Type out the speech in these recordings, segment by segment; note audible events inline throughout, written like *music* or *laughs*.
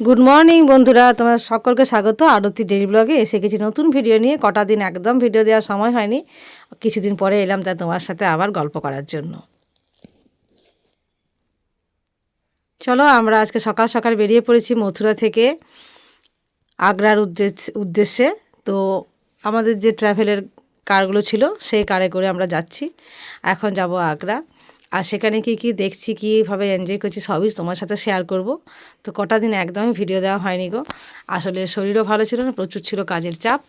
Good morning বন্ধুরা। তোমার সকলকে স্বাগত। আরতি ডেলি ব্লগে এসে গেছি নতুন ভিডিও নিয়ে। কটা দিন একদম ভিডিও দেওয়ার সময় হয়নি। কিছুদিন পরে এলাম তা তোমার সাথে আবার গল্প করার জন্য। চলো, আমরা আজকে সকাল সকাল বেরিয়ে পড়েছি মথুরা থেকে আগ্রার উদ্দেশ্যে উদ্দেশ্যে। তো আমাদের যে ট্রাভেলের কারগুলো ছিল, সেই কারে করে আমরা যাচ্ছি। এখন যাব আগ্রা। আর সেখানে কি কি দেখছি কীভাবে এনজয় করছি, সবই তোমার সাথে শেয়ার করব। তো কটা দিন একদমই ভিডিও দেওয়া হয়নি গো। আসলে শরীরও ভালো ছিল না, প্রচুর ছিল কাজের চাপ।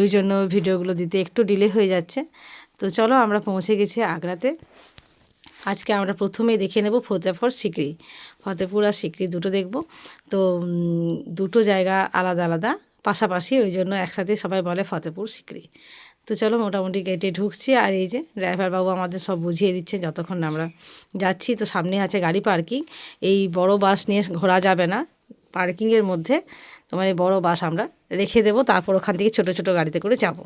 ওই জন্য ভিডিওগুলো দিতে একটু ডিলে হয়ে যাচ্ছে। তো চলো আমরা পৌঁছে গেছি আগ্রাতে। আজকে আমরা প্রথমেই দেখে নেব ফতেপুর সিকরি। ফতেপুর আর সিকরি দুটো দেখব। তো দুটো জায়গা আলাদা আলাদা, পাশাপাশি ওই জন্য একসাথে সবাই বলে ফতেপুর সিকরি। তো চলো মোটামুটি গেটে ঢুকছি আর এই যে ড্রাইভার বাবু আমাদের সব বুঝিয়ে দিচ্ছে যতক্ষণ আমরা যাচ্ছি। তো সামনে আছে গাড়ি পার্কিং। এই বড় বাস নিয়ে ঘোরা যাবে না পার্কিংয়ের মধ্যে। তোমার এই বড়ো বাস আমরা রেখে দেবো। তারপর ওখান থেকে ছোট ছোট গাড়িতে করে যাব।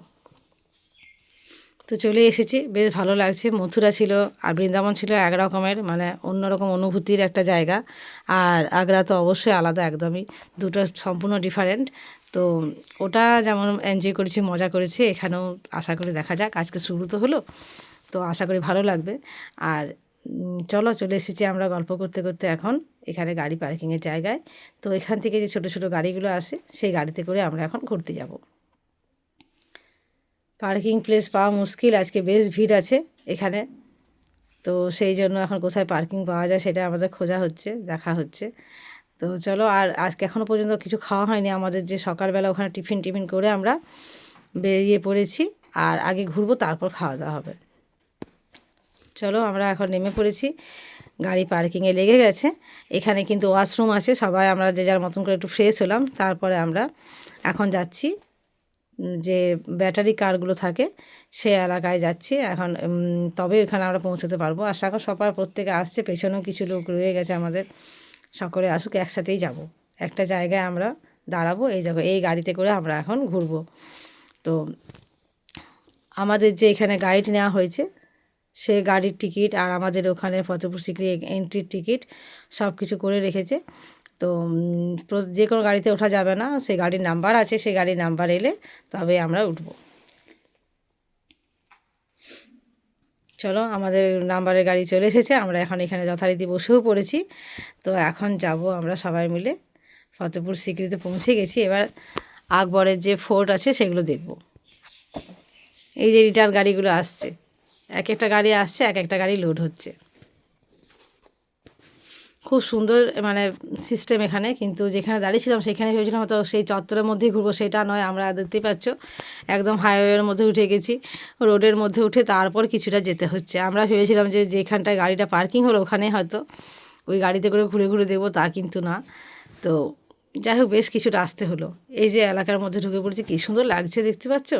তো চলে এসেছি। বেশ ভালো লাগছে। মথুরা ছিল আর বৃন্দাবন ছিল এক রকমের মানে অন্যরকম অনুভূতির একটা জায়গা। আর আগ্রা তো অবশ্যই আলাদা একদমই। দুটো সম্পূর্ণ ডিফারেন্ট তো ওটা যেমন এনজয় করেছি, মজা করেছি, এখানেও আশা করি দেখা যাক। আজকে শুরু তো হলো, তো আশা করি ভালো লাগবে। আর চলো চলে এসেছি আমরা গল্প করতে করতে এখন। এখানে গাড়ি পার্কিংয়ের জায়গায়। তো এখান থেকে যে ছোটো ছোটো গাড়িগুলো আসে, সেই গাড়িতে করে আমরা এখন ঘুরতে যাব। পার্কিং প্লেস পাওয়া মুশকিল, আজকে বেশ ভিড় আছে এখানে। তো সেই জন্য এখন কোথায় পার্কিং পাওয়া যায় সেটা আমাদের খোঁজা হচ্ছে, দেখা হচ্ছে। তো চলো, আর আজকে এখনও পর্যন্ত কিছু খাওয়া হয়নি। আমাদের যে সকালবেলা ওখানে টিফিন টিফিন করে আমরা বেরিয়ে পড়েছি, আর আগে ঘুরবো, তারপর খাওয়া দাওয়া হবে। চলো, আমরা এখন নেমে পড়েছি। গাড়ি পার্কিংয়ে লেগে গেছে। এখানে কিন্তু ওয়াশরুম আছে, সবাই আমরা যে যার মতন করে একটু ফ্রেশ হলাম। তারপরে আমরা এখন যাচ্ছি যে ব্যাটারি কারগুলো থাকে সে এলাকায় যাচ্ছি। এখন তবে এখানে আমরা পৌঁছতে পারব। আর সাকা সবার প্রত্যেকে আসছে, পেছনেও কিছু লোক রয়ে গেছে আমাদের। সকলে আসুক, একসাথেই যাব। একটা জায়গায় আমরা দাঁড়াবো, এই জায়গায় এই গাড়িতে করে আমরা এখন ঘুরবো। তো আমাদের যে এখানে গাইড নেওয়া হয়েছে, সে গাড়ির টিকিট আর আমাদের ওখানে ফতেপুর সিকরি এন্ট্রির টিকিট সব কিছু করে রেখেছে। তো যে কোনো গাড়িতে ওঠা যাবে না, সেই গাড়ির নাম্বার আছে, সেই গাড়ির নাম্বার এলে তবে আমরা উঠব। চলো, আমাদের নাম্বারের গাড়ি চলে এসেছে, আমরা এখন এখানে যথারীতি বসেও পড়েছি। তো এখন যাব আমরা সবাই মিলে ফতেপুর সিকরিতে পৌঁছে গেছি। এবার আকবরের যে ফোর্ট আছে, সেগুলো দেখব। এই যে রিটার গাড়িগুলো আসছে, এক একটা গাড়ি আসছে, এক একটা গাড়ি লোড হচ্ছে। খুব সুন্দর মানে সিস্টেম এখানে। কিন্তু যেখানে দাঁড়িয়েছিলাম, সেখানে ভেবেছিলাম হয়তো সেই চত্বরের মধ্যেই ঘুরবো, সেটা নয়, আমরা দেখতেই পাচ্ছ, একদম হাইওয়ের মধ্যে উঠে গেছি। রোডের মধ্যে উঠে তারপর কিছুটা যেতে হচ্ছে। আমরা ভেবেছিলাম যে যেখানটায় গাড়িটা পার্কিং হলো, ওখানে হয়তো ওই গাড়িতে করে ঘুরে ঘুরে দেখব, তা কিন্তু না। তো যাই হোক, বেশ কিছুটা আসতে হলো। এই যে এলাকার মধ্যে ঢুকে পড়েছি, কী সুন্দর লাগছে দেখতে পাচ্ছ?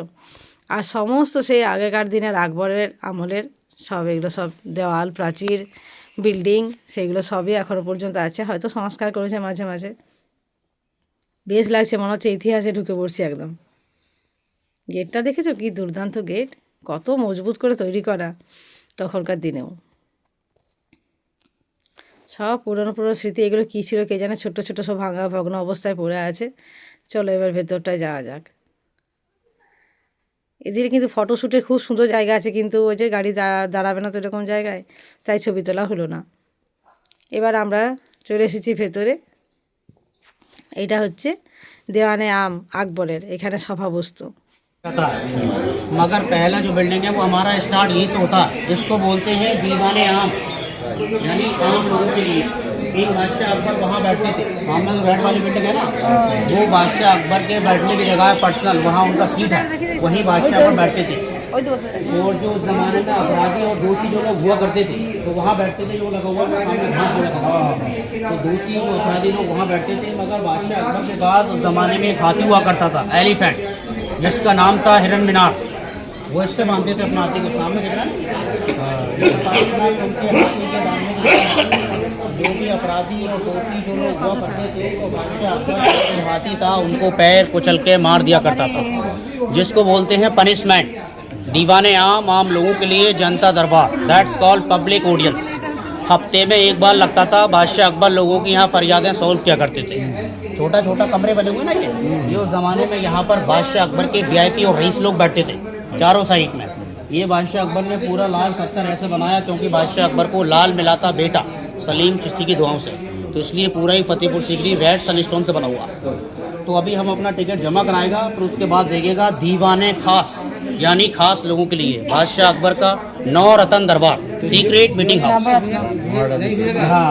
আর সমস্ত সেই আগেকার দিনের আকবরের আমলের সব, এগুলো সব দেওয়াল, প্রাচীর বিল্ডিং, সেগুলো সবই এখনও পর্যন্ত আছে। হয়তো সংস্কার করেছে মাঝে মাঝে। বেশ লাগছে, মনে হচ্ছে ইতিহাসে ঢুকে পড়ছি একদম। গেটটা দেখেছ কি? দুর্দান্ত গেট। কত মজবুত করে তৈরি করা তখনকার দিনেও। সব পুরনো পুরনো স্মৃতি, এগুলো কী ছিল কে জানে? ছোট্ট ছোট সব ভাঙা ভগ্ন অবস্থায় পড়ে আছে। চলো এবার ভেতরটায় যাওয়া যাক। এদিকে কিন্তু ফটোশ্যুটের খুব সুন্দর জায়গা আছে কিন্তু ওই যে গাড়ি দাঁড়া দাঁড়াবে না তো এরকম জায়গায় তাই ছবি তোলা হলো না এবার আমরা চলে এসেছি ভেতরে এইটা হচ্ছে দেওয়ানে আম আকবরের এখানে সভাবস্তু था मगर पहला जो बिल्डिंग है वो हमारा स्टार्ट यहीं से होता है इसको बोलते हैं दीवाने आम यानी आम लोगों के लिए एक बादशाह अकबर वहाँ बैठते थे सामने जो रेड वाली बिल्डिंग है ना वो बादशाह अकबर के बैठने की जगह है पर्सनल वहाँ उनका सीट है वहीं बादशाह अकबर बैठते थे। और जो उस जमाने में अपराधी और दोषी जो लोग हुआ करते थे तो वहाँ बैठते थे जो लगा हुआ घास लगा हुआ तो दोषी जो अपराधी लोग वहाँ बैठते थे मगर बादशाह अकबर के बाद उस जमाने में एक हाथी हुआ करता था एलिफेंट जिसका नाम था हिरन मीनार। वो इससे मानते थे अपना हाथी को सामने दिख रहा है जा भी अपराधी और जो लोग हुआ करते थे तो हाथी था, उनको पैर कुचल के मार दिया करता था। जिसको बोलते हैं पनिशमेंट दीवाने आम आम लोगों के लिए जनता दरबार। दैट्स कॉल्ड पब्लिक ऑडियंस हफ़्ते में एक बार लगता था, बादशाह अकबर लोगों की यहाँ फरियादें सॉल्व किया करते थे। छोटा छोटा कमरे बने हुए ना ये? ये उस ज़माने में यहाँ पर बादशाह अकबर के वीआईपी और रईस लोग बैठते थे, चारों साइड में। ये बादशाह अकबर ने पूरा लाल पत्थर ऐसे बनाया क्योंकि बादशाह अकबर को लाल मिला था बेटा सलीम चिश्ती की दुआओं से तो इसलिए पूरा ही फतेहपुर सीकरी रेड सनस्टोन से बना हुआ तो अभी हम अपना टिकट जमा कराएगा फिर उसके बाद देखेगा दीवाने खास यानी खास लोगों के लिए बादशाह अकबर का नौ रतन दरबार सीक्रेट मीटिंग हाउस हाँ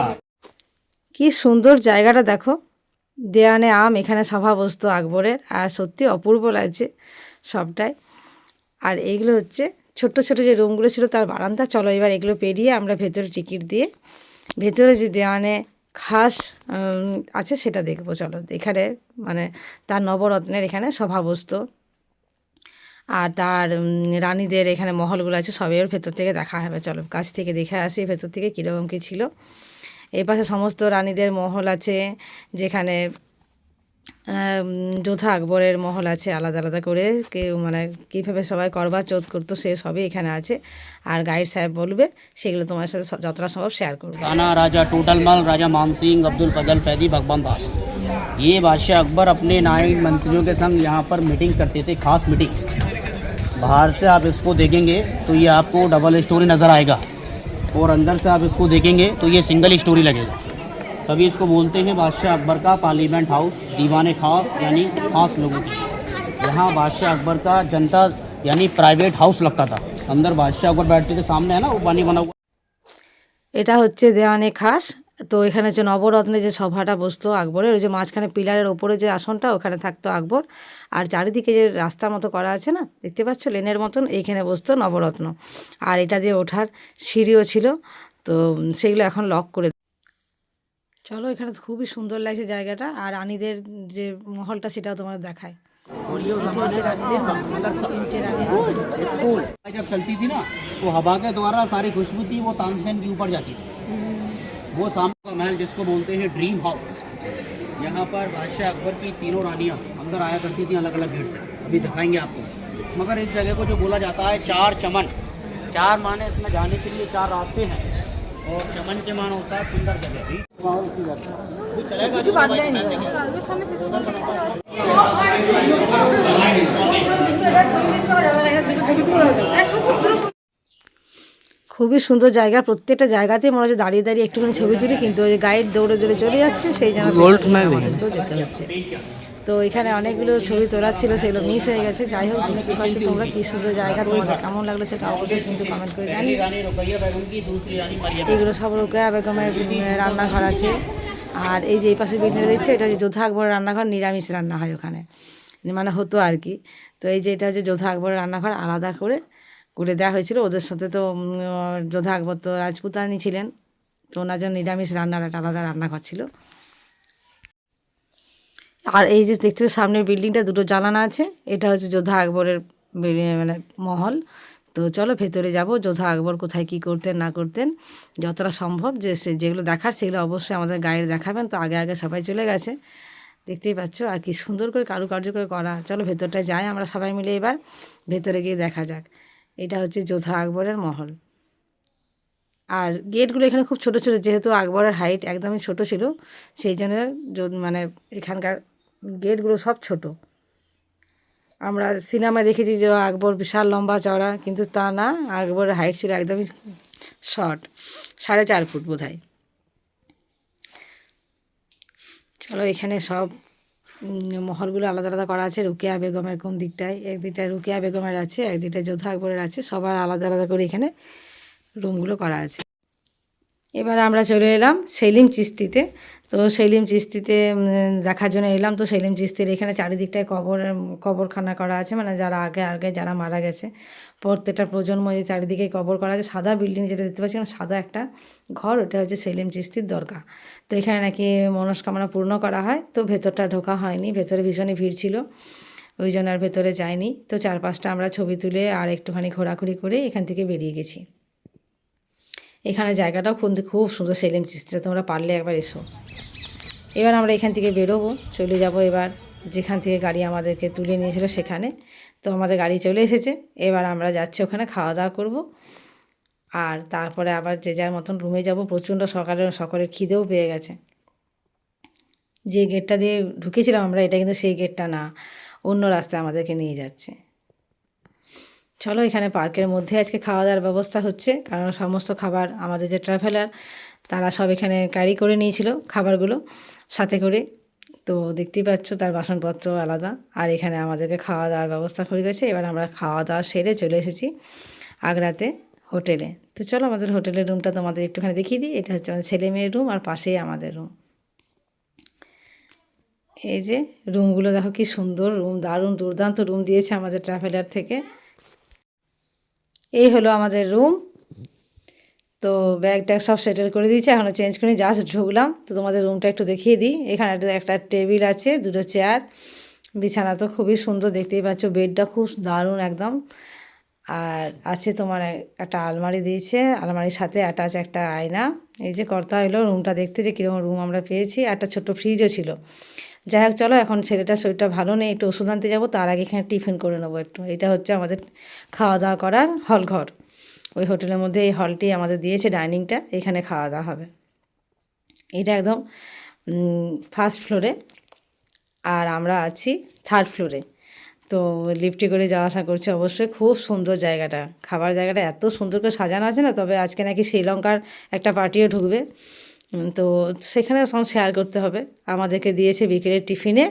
কি সুন্দর জায়গাটা দেখো দেয়ানে আম এখানে সভা বসতো আকবরের আর সত্যি অপূর্ব লাগছে সবটাই আর এইগুলো হচ্ছে ছোট্ট ছোট যে রুমগুলো ছিল তার বারান্দা, চলো এবার এগুলো পেরিয়ে আমরা ভেতরে টিকিট দিয়ে, ভেতরে যে দেওয়ানে খাস আছে সেটা দেখব, চলো। এখানে মানে তার নবরত্নের এখানে সভা বসতো আর তার রানীদের এখানে মহলগুলো আছে সবের ভেতর থেকে দেখা হবে। চলো, কাছ থেকে দেখে আসি ভেতর থেকে কীরকম কী ছিল। এই পাশে সমস্ত রানীদের মহল আছে, যেখানে যোধা আকবরের মহল আছে আলাদা আলাদা করে কেউ মানে কীভাবে সবাই করবা চোধ করতো সে সবই এখানে আছে আর গাইড সাহেব বলবে সেগুলো তোমার সাথে স- যতটা সম্ভব শেয়ার করবে राना राजा टोटलमल राजा मान सिंह अब्दुल फजल फैदी भगवान दास ये बादशाह अकबर अपने नायब मंत्रियों के संग यहाँ पर मीटिंग करते थे खास मीटिंग बाहर से आप इसको देखेंगे तो ये आपको डबल स्टोरी नज़र आएगा और अंदर से आप इसको देखेंगे तो ये सिंगल स्टोरी लगेगा तभी इसको बोलते हैं बादशाह अकबर का पार्लियामेंट हाउस दीवान खास यानी खास लोगों की यहाँ बादशाह अकबर का जनता यानी प्राइवेट हाउस लगता था अंदर बादशाह अकबर बैठते थे सामने है ना वो पानी बना हुआ এটা হচ্ছে দেওয়ানে খাস তো এখানে হচ্ছে নবরত্নে যে সভাটা বসতো আকবরের ওই যে মাঝখানে পিলারের ওপরে যে আসনটা ওখানে থাকতো আকবর আর চারিদিকে যে রাস্তার মতো করা আছে না দেখতে পাচ্ছ লেনের মতন এইখানে বসতো নবরত্ন আর এটা দিয়ে ওঠার সিঁড়িও ছিল তো উম, সেগুলো এখন লক করে চলো এখানে তো খুবই সুন্দর লাগছে জায়গাটা আর রানীদের যে মহলটা সেটাও তোমার দেখায় और ये उस এটা হচ্ছে রানীদের মহল। তিনটে রানীর মহল। स्कूल जब चलती थी ना तो हवा के द्वारा सारी खुशबू थी वो तानसेन के ऊपर जाती थी वो सामने का महल जिसको बोलते हैं ड्रीम हाउस यहाँ पर बादशाह अकबर की तीनों रानियाँ अंदर आया करती थी अलग अलग गेट से अभी दिखाएंगे आपको मगर इस जगह को जो बोला जाता है चार चमन चार माने इसमें जाने के लिए चार रास्ते हैं और चमन के मान होता है सुंदर जगह भी वहाँ रुकी जाती है। अभी चलेगा जो भाई पहन देंगे। খুবই সুন্দর জায়গা প্রত্যেকটা জায়গাতেই মনে হচ্ছে দাঁড়িয়ে দাঁড়িয়ে একটুখানি ছবি তুলি কিন্তু ওই গাইড দৌড়ে দৌড়ে চলে যাচ্ছে সেই জন্য আমাদেরকেও যেতে হচ্ছে তো এখানে অনেকগুলো ছবি তোলা ছিল, সেগুলো মিস হয়ে গেছে। যাই হোক, তুমি কি করছ তোমরা? কী সুন্দর জায়গা, তোমাদের কেমন লাগল সেটা অবশ্যই কিন্তু কমেন্ট করে জানি এগুলো সব রোকেয়া বেগমের রান্নাঘর আছে। আর এই যে এই পাশে বিঘ্নে দিচ্ছে এটা হচ্ছে যোধা আকবর রান্নাঘর, নিরামিষ রান্না হয় ওখানে। মানে হতো আর কি। তো এই যে এটা হচ্ছে যোধা আকবর রান্নাঘর, আলাদা করে করে দেওয়া হয়েছিল। ওদের সাথে তো যোধা আকবর তো রাজপুতানি ছিলেন। তো ওনার জন্য নিরামিষ রান্নার একটা আলাদা রান্নাঘর ছিল। আর এই যে দেখতে সামনের বিল্ডিংটা দুটো জানালা আছে। এটা হচ্ছে যোধা আকবরের মানে মহল। তো চলো ভেতরে যাব, যোধা আকবর কোথায় কি করতেন, না করতেন, যতটা সম্ভব যে সে যেগুলো দেখার সেগুলো অবশ্যই আমাদের গাইড দেখাবেন। তো আগে আগে সবাই চলে গেছে। দেখতেই পাচ্ছ, আর কি সুন্দর করে কারুকার্য করে করা। চলো ভেতরটা যাই আমরা সবাই মিলে এবার। ভেতরে গিয়ে দেখা যাক। এটা হচ্ছে যোধা আকবরের মহল। আর গেটগুলো এখানে খুব ছোট ছোট, যেহেতু আকবরের হাইট একদমই ছোট ছিল, সেই জন্য মানে এখানকার গেটগুলো সব ছোট। আমরা সিনেমায় দেখেছি যে আকবর বিশাল লম্বা চওড়া, কিন্তু তা না, আকবরের হাইট ছিল একদমই শর্ট সাড়ে চার ফুট বোধ হয় চলো, এখানে সব মহলগুলো আলাদা আলাদা করা আছে। রুকেয়া বেগমের কোন দিকটায়? এক দিকটায় রুকেয়া বেগমের আছে এক দিকটায় যোধা আকবরের আছে। সবার আলাদা আলাদা করে এখানে রুমগুলো করা আছে। এবার আমরা চলে এলাম সেলিম চিস্তিতে। তো সেলিম চিস্তিতে দেখার জন্য এলাম। তো সেলিম চিস্তির এখানে চারিদিকটায় কবর কবরখানা করা আছে। মানে যারা আগে আগে যারা মারা গেছে, প্রত্যেকটা প্রজন্ম যে চারিদিকে কবর করা আছে। সাদা বিল্ডিং যেটা দেখতে পাচ্ছি সাদা একটা ঘর, ওটা হচ্ছে সেলিম চিস্তির দরগা তো এখানে নাকি মনস্কামনা পূর্ণ করা হয়। তো ভেতরটা ঢোকা হয়নি, ভেতরে ভীষণই ভিড় ছিল। ওই জন্য আর ভেতরে যায়নি তো চারপাশটা আমরা ছবি তুলে আর একটুখানি ঘোরাঘুরি করে এখান থেকে বেরিয়ে গেছি। এখানে জায়গাটাও খুব খুব সুন্দর সেলিম চিস্তিটা তোমরা পারলে একবার এসো। এবার আমরা এখান থেকে বেরোবো, চলে যাব এবার যেখান থেকে গাড়ি আমাদেরকে তুলে নিয়েছিল সেখানে। তো আমাদের গাড়ি চলে এসেছে, এবার আমরা যাচ্ছি ওখানে, খাওয়া দাওয়া করব। আর তারপরে আবার যে যার মতন রুমে যাব, প্রচণ্ড সকালে, সকালের খিদেও পেয়ে গেছে। যে গেটটা দিয়ে ঢুকেছিলাম আমরা, এটা কিন্তু সেই গেটটা না, অন্য রাস্তায় আমাদেরকে নিয়ে যাচ্ছে। চলো এখানে পার্কের মধ্যে আজকে খাওয়া দাওয়ার ব্যবস্থা হচ্ছে, কারণ সমস্ত খাবার আমাদের যে ট্রাভেলার তারা সব এখানে ক্যারি করে নিয়েছিল খাবারগুলো, সাথে করে। তো দেখতেই পাচ্ছ তার বাসনপত্র আলাদা, আর এখানে আমাদেরকে খাওয়া দাওয়ার ব্যবস্থা করে গেছে এবার আমরা খাওয়া দাওয়া সেরে চলে এসেছি আগ্রাতে হোটেলে। তো চলো আমাদের হোটেলের রুমটা তোমাদের একটুখানি দেখিয়ে দিই। এটা হচ্ছে আমাদের ছেলে মেয়ের রুম আর পাশেই আমাদের রুম এই যে রুমগুলো দেখো কি সুন্দর রুম দারুণ, দুর্দান্ত রুম দিয়েছে আমাদের ট্রাভেলার থেকে। এই হলো আমাদের রুম তো ব্যাগ ট্যাগ সব সেটেল করে দিয়েছি, এখনও চেঞ্জ করে জাস্ট ঢুকলাম। তো তোমাদের রুমটা একটু দেখিয়ে দিই। এখানে একটা টেবিল আছে, দুটো চেয়ার বিছানা তো খুবই সুন্দর, দেখতেই পাচ্ছ বেডটা খুব দারুণ একদম। আর আছে তোমার একটা আলমারি দিয়েছে, আলমারির সাথে অ্যাটাচ একটা আয়না। এই যে কর্তা এলো রুমটা দেখতে যে কীরকম রুম আমরা পেয়েছি। একটা ছোট্ট ফ্রিজও ছিল। যাই হোক, চলো এখন ছেলেটার শরীরটা ভালো নেই, একটু ওষুধ আনতে যাব, তার আগে এখানে টিফিন করে নেব একটু। এটা হচ্ছে আমাদের খাওয়া দাওয়া করার হল ঘর। ওই হোটেলের মধ্যে এই হলটি আমাদের দিয়েছে ডাইনিংটা, এখানে খাওয়া দাওয়া হবে। এটা একদম ফার্স্ট ফ্লোরে আর আমরা আছি থার্ড ফ্লোরে তো লিফটে করে যাওয়া আসা করছে অবশ্যই। খুব সুন্দর জায়গাটা। খাবার জায়গাটা এত সুন্দর করে সাজানো আছে না, তবে আজকে নাকি শ্রীলঙ্কার একটা পার্টিও ঢুকবে। তো সেখানে সব শেয়ার করতে হবে। আমাদেরকে দিয়েছে বিকেলের টিফিনে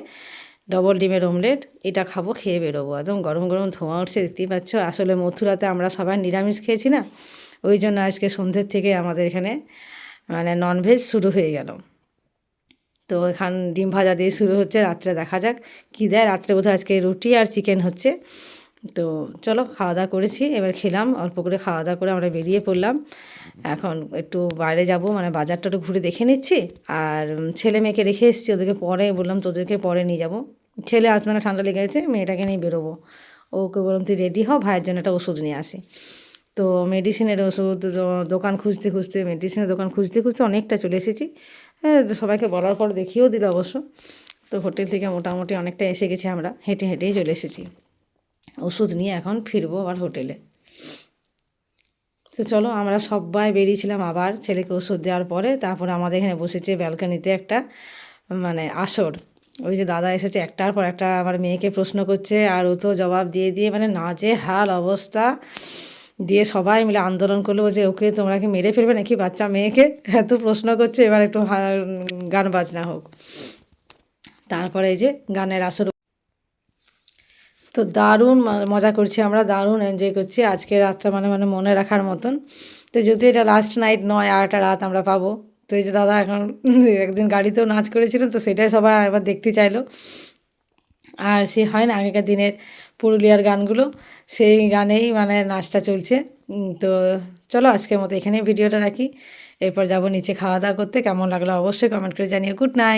ডবল ডিমের অমলেট এটা খাব, খেয়ে বেরোবো। একদম গরম গরম ধোঁয়া উঠছে, দেখতেই পাচ্ছ। আসলে মথুরাতে আমরা সবাই নিরামিষ খেয়েছি না? ওই জন্য আজকে সন্ধ্যের থেকে আমাদের এখানে মানে ননভেজ শুরু হয়ে গেল। তো এখান ডিম ভাজা দিয়ে শুরু হচ্ছে, রাত্রে দেখা যাক। কী দেয়? রাত্রে বোধহয় আজকে রুটি আর চিকেন হচ্ছে। তো চলো খাওয়া দাওয়া করেছি, এবার খেলাম, অল্প করে খাওয়া দাওয়া করে আমরা বেরিয়ে পড়লাম। এখন একটু বাইরে যাব মানে বাজারটা একটু ঘুরে দেখে নিচ্ছি, আর ছেলে মেয়েকে রেখে এসেছি, ওদেরকে পরে বললাম তোদেরকে পরে নিয়ে যাব। ছেলে আসবে না, ঠান্ডা লেগে গেছে, মেয়েটাকে নিয়ে বেরোবো। ওকে বললাম, তুই রেডি হ, ভাইয়ের জন্য একটা ওষুধ নিয়ে আসি। তো মেডিসিনের ওষুধ দোকান খুঁজতে খুঁজতে মেডিসিনের দোকান খুঁজতে খুঁজতে অনেকটা চলে এসেছি। হ্যাঁ সবাইকে বলার পর দেখিয়েও দিল অবশ্য। তো হোটেল থেকে মোটামুটি অনেকটা এসে গেছি আমরা, হেঁটে হেঁটেই চলে এসেছি। ওষুধ নিয়ে এখন ফিরবো আবার হোটেলে। তো চলো আমরা সবাই বেরিয়েছিলাম আবার ছেলেকে ওষুধ দেওয়ার পরে, তারপরে আমাদের এখানে বসেছে ব্যালকানিতে একটা মানে আসর। ওই যে দাদা এসেছে একটার পর একটা আমার মেয়েকে প্রশ্ন করছে, আর ও তো জবাব দিয়ে দিয়ে মানে না যে হাল অবস্থা। দিয়ে সবাই মিলে আন্দোলন করল যে, ওকে তোমরা কি মেরে ফেলবে নাকি বাচ্চা মেয়েকে? এত প্রশ্ন করছে, এবার একটু গান বাজনা হোক। তারপরে এই যে গানের আসর তো দারুণ মজা করছি আমরা, দারুণ এনজয় করছি আজকে রাতটা মানে মানে মনে রাখার মতন। তো যদি এটা লাস্ট নাইট নয় একটা রাত আমরা পাবো। তো এই যে দাদা এখন *laughs* একদিন গাড়িতেও নাচ করেছিল, তো সেটাই সবাই একবার দেখতে চাইলো। আর সে হয় না, আগেকার দিনের পুরুলিয়ার গানগুলো, সেই গানেই মানে নাচটা চলছে। তো চলো আজকের মতো এখানেই ভিডিওটা রাখি। এরপর যাব নিচে খাওয়া দাওয়া করতে, কেমন লাগল অবশ্যই কমেন্ট করে জানিও। Good night